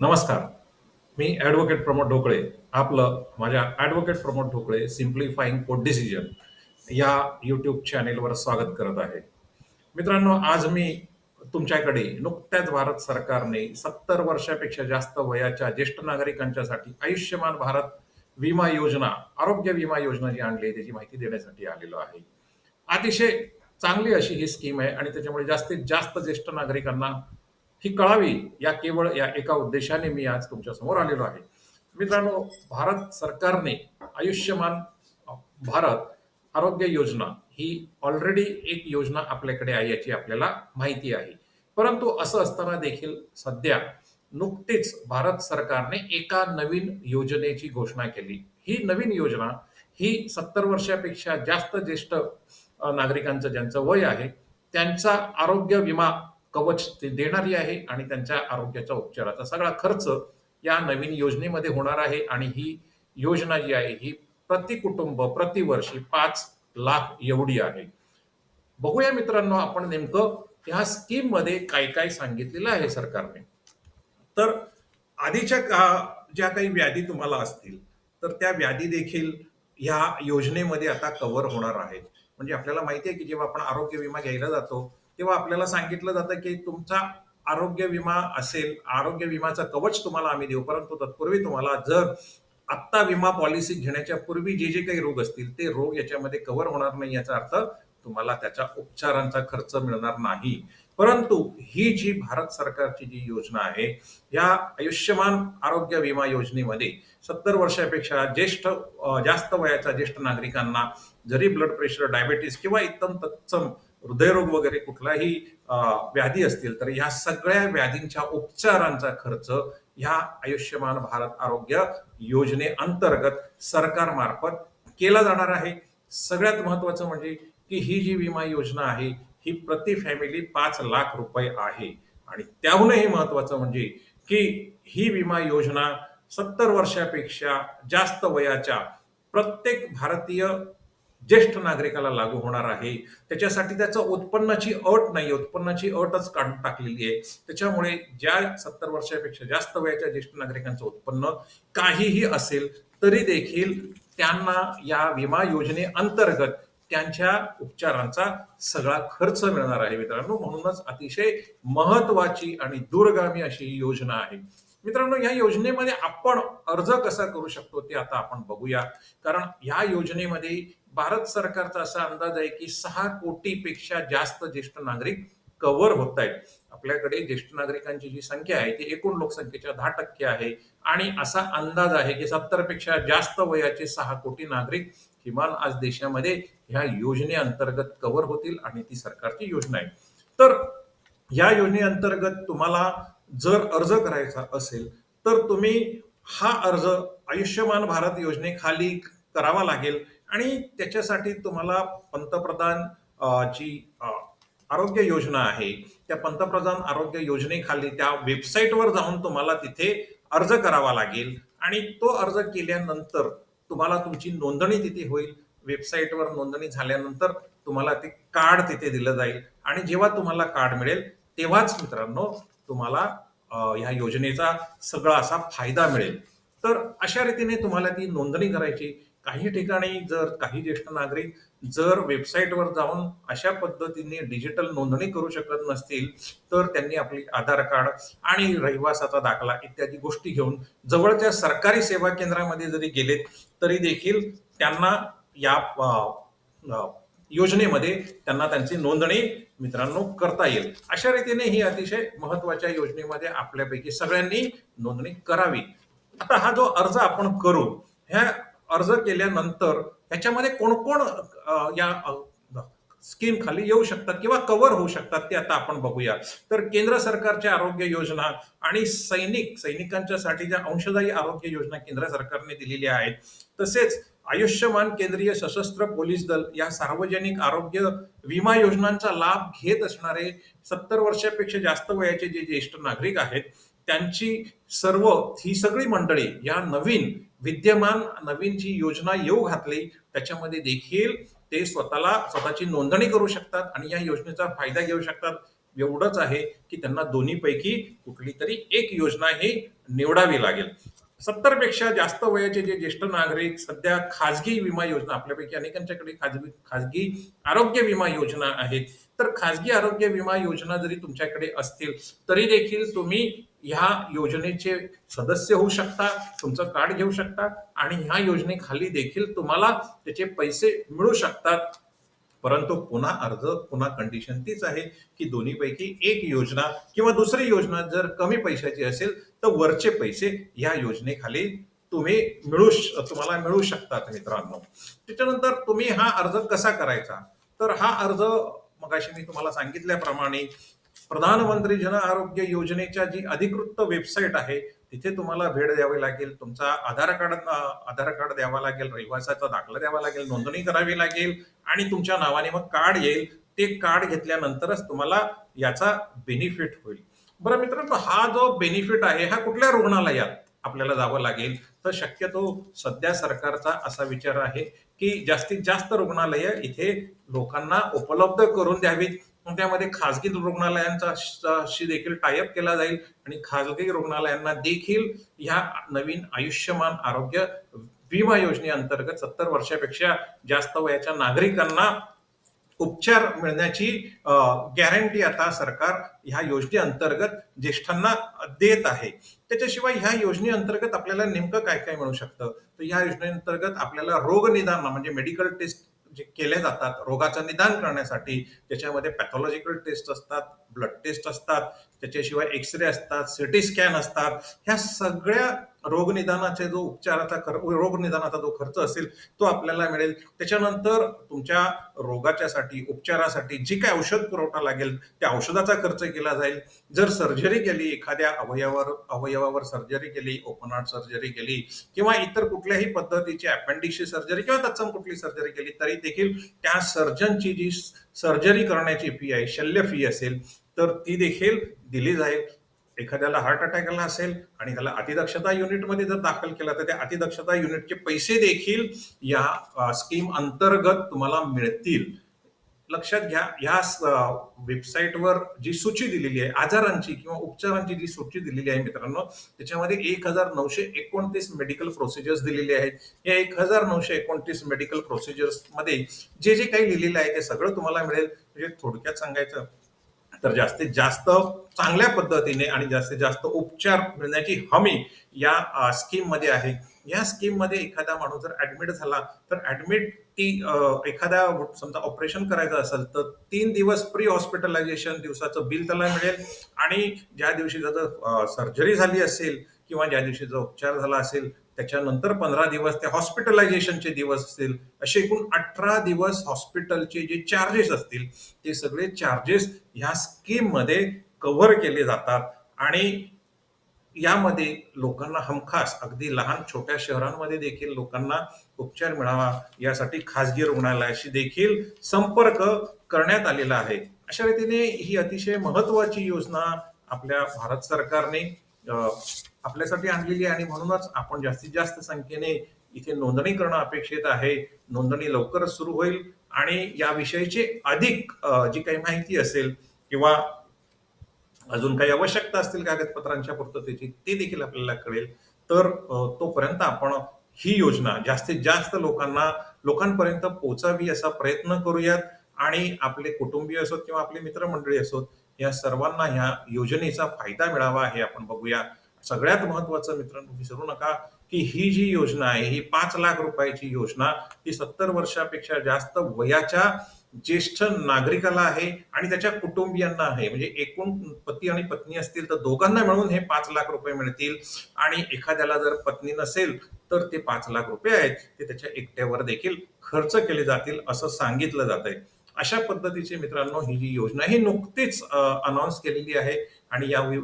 नमस्कार. मी ॲडव्होकेट प्रमोद ढोकळे. आपलं माझ्या advocate Pramod Dhokle simplifying court decision या यूट्यूब चॅनेलवर स्वागत करत आहे. मित्रांनो आज मी तुमच्याकडे नुकत्याच भारत सरकारने सत्तर वर्षापेक्षा जास्त वयाच्या ज्येष्ठ नागरिकांच्यासाठी आयुष्यमान भारत विमा योजना आरोग्य विमा योजना जी आणली आहे त्याची माहिती देण्यासाठी आलेलो आहे. अतिशय चांगली अशी ही स्कीम आहे आणि त्याच्यामुळे जास्तीत जास्त ज्येष्ठ नागरिकांना ही कळावी या केवळ या एका उद्देशाने मी आज तुमच्यासमोर आलेलो आहे. मित्रांनो भारत सरकारने आयुष्यमान भारत आरोग्य योजना ही ऑलरेडी एक योजना आपल्याकडे आहे याची आपल्याला माहिती आहे. परंतु असं असताना देखील सध्या नुकतीच भारत सरकारने एका नवीन योजनेची घोषणा केली. ही नवीन योजना ही सत्तर वर्षापेक्षा जास्त ज्येष्ठ नागरिकांचं ज्यांचं वय आहे त्यांचा आरोग्य विमा कवच ते देणारी आहे आणि त्यांच्या आरोग्याच्या उपचाराचा सगळा खर्च या नवीन योजनेमध्ये होणार आहे. आणि ही योजना जी आहे ही प्रति कुटुंब प्रतिवर्षी पाच लाख एवढी आहे. बघूया मित्रांनो आपण नेमकं ह्या स्कीममध्ये काय काय सांगितलेलं आहे सरकारने. तर आधीच्या का ज्या काही व्याधी तुम्हाला असतील तर त्या व्याधी देखील ह्या योजनेमध्ये आता कव्हर होणार आहेत. म्हणजे आपल्याला माहिती आहे की जेव्हा आपण आरोग्य विमा घ्यायला जातो तेव्हा आपल्याला सांगितलं जातं की तुमचा आरोग्य विमा असेल आरोग्य विमाचा कवच तुम्हाला आम्ही देऊ परंतु तत्पूर्वी तुम्हाला जर आत्ता विमा पॉलिसी घेण्याच्या पूर्वी जे जे काही रोग असतील ते रोग याच्यामध्ये कव्हर होणार नाही याचा अर्थ तुम्हाला त्याच्या उपचारांचा खर्च मिळणार नाही. परंतु ही जी भारत सरकारची जी योजना आहे या आयुष्यमान आरोग्य विमा योजनेमध्ये सत्तर वर्षापेक्षा ज्येष्ठ जास्त वयाच्या ज्येष्ठ नागरिकांना जरी ब्लड प्रेशर डायबेटीस किंवा इतम तत्सम हृदयरोग वगैरे कुठलाही व्याधी असतील तर ह्या सगळ्या व्याधींच्या उपचारांचा खर्च ह्या आयुष्यमान भारत आरोग्य योजनेअंतर्गत सरकारमार्फत केला जाणार आहे. सगळ्यात महत्वाचं म्हणजे की ही जी विमा योजना आहे ही प्रति फॅमिली पाच लाख रुपये आहे. आणि त्याहूनही महत्वाचं म्हणजे की ही विमा योजना सत्तर वर्षापेक्षा जास्त वयाच्या प्रत्येक भारतीय ज्येष्ठ नागरिकाला लागू होणार आहे. त्याच्यासाठी त्याचं उत्पन्नाची अट नाही उत्पन्नाची अटच काढून टाकलेली आहे. त्याच्यामुळे ज्या सत्तर वर्षापेक्षा जास्त वयाच्या ज्येष्ठ नागरिकांचं उत्पन्न काहीही असेल तरी देखील त्यांना या विमा योजनेअंतर्गत त्यांच्या उपचारांचा सगळा खर्च मिळणार आहे मित्रांनो. म्हणूनच अतिशय महत्वाची आणि दूरगामी अशी ही योजना आहे. मित्रांनो या योजनेमध्ये आपण अर्ज कसा करू शकतो ते आता आपण बघूया. कारण या योजनेमध्ये भारत सरकारचा असा अंदाज आहे की सहा कोटीपेक्षा जास्त ज्येष्ठ नागरिक कव्हर होत आहेत. आपल्याकडे ज्येष्ठ नागरिकांची जी संख्या आहे ती एकूण लोकसंख्येच्या दहा टक्के आहे. आणि असा अंदाज आहे की सत्तरपेक्षा जास्त वयाचे सहा कोटी नागरिक किमान आज देशामध्ये ह्या योजनेअंतर्गत कव्हर होतील आणि ती सरकारची योजना आहे. तर या योजनेअंतर्गत तुम्हाला जर अर्ज करायचा असेल तर तुम्ही हा अर्ज आयुष्यमान भारत योजनेखाली करावा लागेल आणि त्याच्यासाठी तुम्हाला पंतप्रधान जी आरोग्य योजना आहे त्या पंतप्रधान आरोग्य योजनेखाली त्या वेबसाईटवर जाऊन तुम्हाला तिथे अर्ज करावा लागेल आणि तो अर्ज केल्यानंतर तुम्हाला तुमची नोंदणी तिथे होईल. वेबसाईटवर नोंदणी झाल्यानंतर तुम्हाला ते कार्ड तिथे दिलं जाईल आणि जेव्हा तुम्हाला कार्ड मिळेल तेव्हाच मित्रांनो तुम्हाला ह्या योजनेचा सगळा असा फायदा मिळेल. तर अशा रीतीने तुम्हाला ती नोंदणी करायची. काही ठिकाणी जर काही ज्येष्ठ नागरिक जर वेबसाईटवर जाऊन अशा पद्धतीने डिजिटल नोंदणी करू शकत नसतील तर त्यांनी आपली आधार कार्ड आणि रहिवासाचा दाखला इत्यादी गोष्टी घेऊन जवळच्या सरकारी सेवा केंद्रामध्ये जरी गेलेत तरी देखील त्यांना या योजनेमध्ये त्यांना त्यांची नोंदणी मित्रांनो करता येईल. अशा रीतीने ही अतिशय महत्त्वाच्या योजनेमध्ये आपल्यापैकी सगळ्यांनी नोंदणी करावी. आता हा जो अर्ज आपण करू ह्या अर्ज केल्यानंतर ह्याच्यामध्ये कोण कोण या स्कीम खाली येऊ शकतात किंवा कव्हर होऊ शकतात ते आता आपण बघूया. तर केंद्र सरकारच्या आरोग्य योजना आणि सैनिक सैनिकांच्यासाठी ज्या अंशदायी आरोग्य योजना केंद्र सरकारने दिलेल्या आहेत तसेच आयुष्यमान केंद्रीय सशस्त्र पोलीस दल या सार्वजनिक आरोग्य विमा योजनांचा लाभ घेत असणारे सत्तर वर्षापेक्षा जास्त वयाचे जे ज्येष्ठ नागरिक आहेत त्यांची सर्व ही सगळी मंडळी या नवीन विद्यमान नवीन जी योजना येऊ घातली त्याच्यामध्ये देखील ते स्वतःला स्वतःची नोंदणी करू शकतात आणि या योजनेचा फायदा घेऊ शकतात. एवढंच आहे की त्यांना दोन्हीपैकी कुठली तरी एक योजना ही निवडावी लागेल. सत्तरपेक्षा जास्त वयाचे जे ज्येष्ठ नागरिक सध्या खाजगी विमा योजना आपल्यापैकी अनेकांच्याकडे खाजगी खाजगी आरोग्य विमा योजना आहेत. तर खाजगी आरोग्य विमा योजना जरी तुमच्याकडे असतील तरी देखील तुम्ही ह्या योजनेचे सदस्य होऊ शकता तुमचं कार्ड घेऊ शकता आणि ह्या योजनेखाली देखील तुम्हाला त्याचे पैसे मिळू शकतात. परंतु पुन्हा अर्ज पुन्हा कंडिशन तीच आहे की दोन्हीपैकी एक योजना किंवा दुसरी योजना जर कमी पैशाची असेल तर वरचे पैसे या योजनेखाली तुम्ही मिळू तुम्हाला मिळू शकतात मित्रांनो. त्याच्यानंतर तुम्ही हा अर्ज कसा करायचा? तर हा अर्ज मगाशी मी तुम्हाला सांगितल्याप्रमाणे प्रधानमंत्री जन आरोग्य योजनेच्या जी अधिकृत वेबसाईट आहे तिथे तुम्हाला भेट द्यावी लागेल. तुमचा आधार कार्ड आधार कार्ड द्यावा लागेल रहिवासाचा दाखला द्यावा लागेल नोंदणी करावी लागेल आणि तुमच्या नावाने मग कार्ड येईल. ते कार्ड घेतल्यानंतरच तुम्हाला याचा बेनिफिट होईल. बरं मित्रांनो हा जो बेनिफिट आहे हा कुठल्या रुग्णालयात आपल्याला जावं लागेल? तर शक्यतो सध्या सरकारचा असा विचार आहे की जास्तीत जास्त रुग्णालय इथे लोकांना उपलब्ध करून द्यावीत. मग त्यामध्ये खाजगी रुग्णालयांचा शी देखील टायअप केला जाईल आणि खाजगी रुग्णालयांना देखील ह्या नवीन आयुष्यमान आरोग्य विमा योजनेअंतर्गत सत्तर वर्षापेक्षा जास्त वयाच्या नागरिकांना उपचार मिळण्याची गॅरंटी आता सरकार ह्या योजनेअंतर्गत ज्येष्ठांना देत आहे. त्याच्याशिवाय ह्या योजनेअंतर्गत आपल्याला नेमकं काय काय मिळू शकतं? तर ह्या योजनेअंतर्गत आपल्याला रोग निदान म्हणजे मेडिकल टेस्ट जे केले जातात रोगाचं निदान करण्यासाठी त्याच्यामध्ये पॅथॉलॉजिकल टेस्ट असतात ब्लड टेस्ट असतात त्याच्याशिवाय एक्सरे असतात सिटी स्कॅन असतात ह्या सगळ्या रोगनिदानाचे जो उपचाराचा खर्च रोगनिदानाचा जो खर्च असेल तो आपल्याला मिळेल. त्याच्यानंतर तुमच्या रोगाच्यासाठी उपचारासाठी जी काय औषध पुरवठा लागेल त्या औषधाचा खर्च केला जाईल. जर सर्जरी केली एखाद्या अवयवावर अवयवावर सर्जरी केली ओपन हार्ट सर्जरी केली किंवा इतर कुठल्याही पद्धतीची अपेंडिक्सची सर्जरी किंवा तत्सम कुठली सर्जरी केली तरी देखील त्या सर्जनची जी सर्जरी करण्याची फी आहे शल्य फी असेल तर ती देखील दिली जाईल. एखाद्याला हार्ट अटॅक आला असेल आणि त्याला अतिदक्षता युनिटमध्ये जर दाखल केला तर त्या अतिदक्षता युनिटचे पैसे देखील या स्कीम अंतर्गत तुम्हाला मिळतील. लक्षात घ्या या वेबसाईटवर जी सूची दिलेली आहे आजारांची किंवा उपचारांची जी सूची दिलेली आहे मित्रांनो त्याच्यामध्ये एक हजार नऊशे एकोणतीस मेडिकल प्रोसिजर्स दिलेले आहेत. या एक हजार नऊशे एकोणतीस मेडिकल प्रोसिजर्समध्ये जे जे काही लिहिलेलं आहे ते सगळं तुम्हाला मिळेल. म्हणजे थोडक्यात सांगायचं तर जास्तीत जास्त चांगल्या पद्धतीने आणि जास्तीत जास्त उपचार मिळण्याची हमी या स्कीममध्ये आहे. या स्कीममध्ये एखादा माणूस जर ऍडमिट झाला तर ऍडमिट ती एखाद्या समजा ऑपरेशन करायचं असेल तर तीन दिवस प्री हॉस्पिटलायझेशन दिवसाचं बिल त्याला मिळेल आणि ज्या दिवशी त्याचं सर्जरी झाली असेल किंवा ज्या दिवशी जो उपचार झाला असेल त्याच्यानंतर पंधरा दिवस ते हॉस्पिटलायझेशनचे दिवस असतील असे एकूण अठरा दिवस हॉस्पिटलचे जे चार्जेस असतील ते सगळे चार्जेस ह्या स्कीममध्ये कव्हर केले जातात. आणि यामध्ये लोकांना हमखास अगदी लहान छोट्या शहरांमध्ये देखील लोकांना उपचार मिळावा यासाठी खाजगी रुग्णालयाशी देखील संपर्क करण्यात आलेला आहे. अशा रीतीने ही अतिशय महत्वाची योजना आपल्या भारत सरकारने आपल्यासाठी आणलेली आहे आणि म्हणूनच आपण जास्तीत जास्त संख्येने इथे नोंदणी करणं अपेक्षित आहे. नोंदणी लवकरच सुरू होईल आणि याविषयीची अधिक जी काही माहिती असेल किंवा अजून काही आवश्यकता असतील कागदपत्रांच्या पूर्ततेची ते देखील आपल्याला कळेल. तर तोपर्यंत आपण ही योजना जास्तीत जास्त लोकांना लोकांपर्यंत पोहोचावी असा प्रयत्न करूयात आणि आपले कुटुंबीय असोत किंवा आपले मित्रमंडळी असोत या सर्वांना ह्या योजनेचा फायदा मिळावा हे आपण बघूया. सगळ्यात महत्वाचं मित्रांनो विसरू नका की ही जी योजना आहे ही पाच लाख रुपयाची योजना ही सत्तर वर्षापेक्षा जास्त वयाच्या ज्येष्ठ नागरिकाला आहे आणि त्याच्या कुटुंबियांना आहे. म्हणजे एकूण पती आणि पत्नी असतील तर दोघांना मिळून हे पाच लाख रुपये मिळतील. आणि एखाद्याला जर पत्नी नसेल तर ते पाच लाख रुपये आहेत. ते त्याच्या एकट्यावर देखील खर्च केले जातील असं सांगितलं जात आहे अशा पद्धतीचे मित्रांनो ही जी योजना ही नुकतीच अनाऊन्स केलेली आहे. आणि या वि-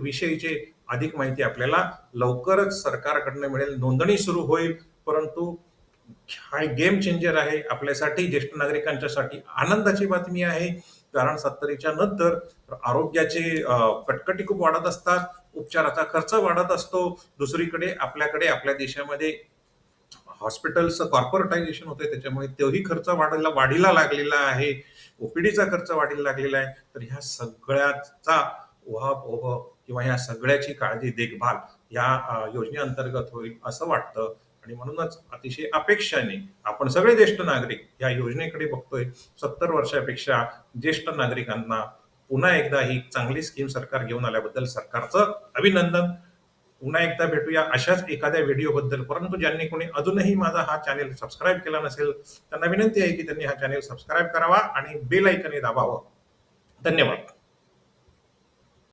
अधिक माहिती आपल्याला लवकरच सरकारकडनं मिळेल. नोंदणी सुरू होईल परंतु हा गेम चेंजर आहे. आपल्यासाठी ज्येष्ठ नागरिकांच्यासाठी आनंदाची बातमी आहे. कारण सत्तरीच्या नंतर आरोग्याचे कटकटी खूप वाढत असतात. उपचाराचा खर्च वाढत असतो. दुसरीकडे आपल्याकडे आपल्या देशामध्ये हॉस्पिटलचं कॉर्पोरेटायझेशन होते त्याच्यामुळे तोही खर्च वाढायला वाढीला लागलेला आहे. ओपीडीचा खर्च वाढीला लागलेला आहे. तर ह्या सगळ्याचा ओहापोह किंवा या सगळ्याची काळजी देखभाल या योजनेअंतर्गत होईल असं वाटतं. आणि म्हणूनच अतिशय अपेक्षाने आपण सगळे ज्येष्ठ नागरिक या योजनेकडे बघतोय. सत्तर वर्षापेक्षा ज्येष्ठ नागरिकांना पुन्हा एकदा ही चांगली स्कीम सरकार घेऊन आल्याबद्दल सरकारचं अभिनंदन. पुन्हा एकदा भेटूया अशाच एखाद्या व्हिडिओबद्दल. परंतु ज्यांनी कोणी अजूनही माझा हा चॅनेल सबस्क्राईब केला नसेल त्यांना विनंती आहे की त्यांनी हा चॅनेल सबस्क्राईब करावा आणि बेल ऐकने दाबावं. धन्यवाद.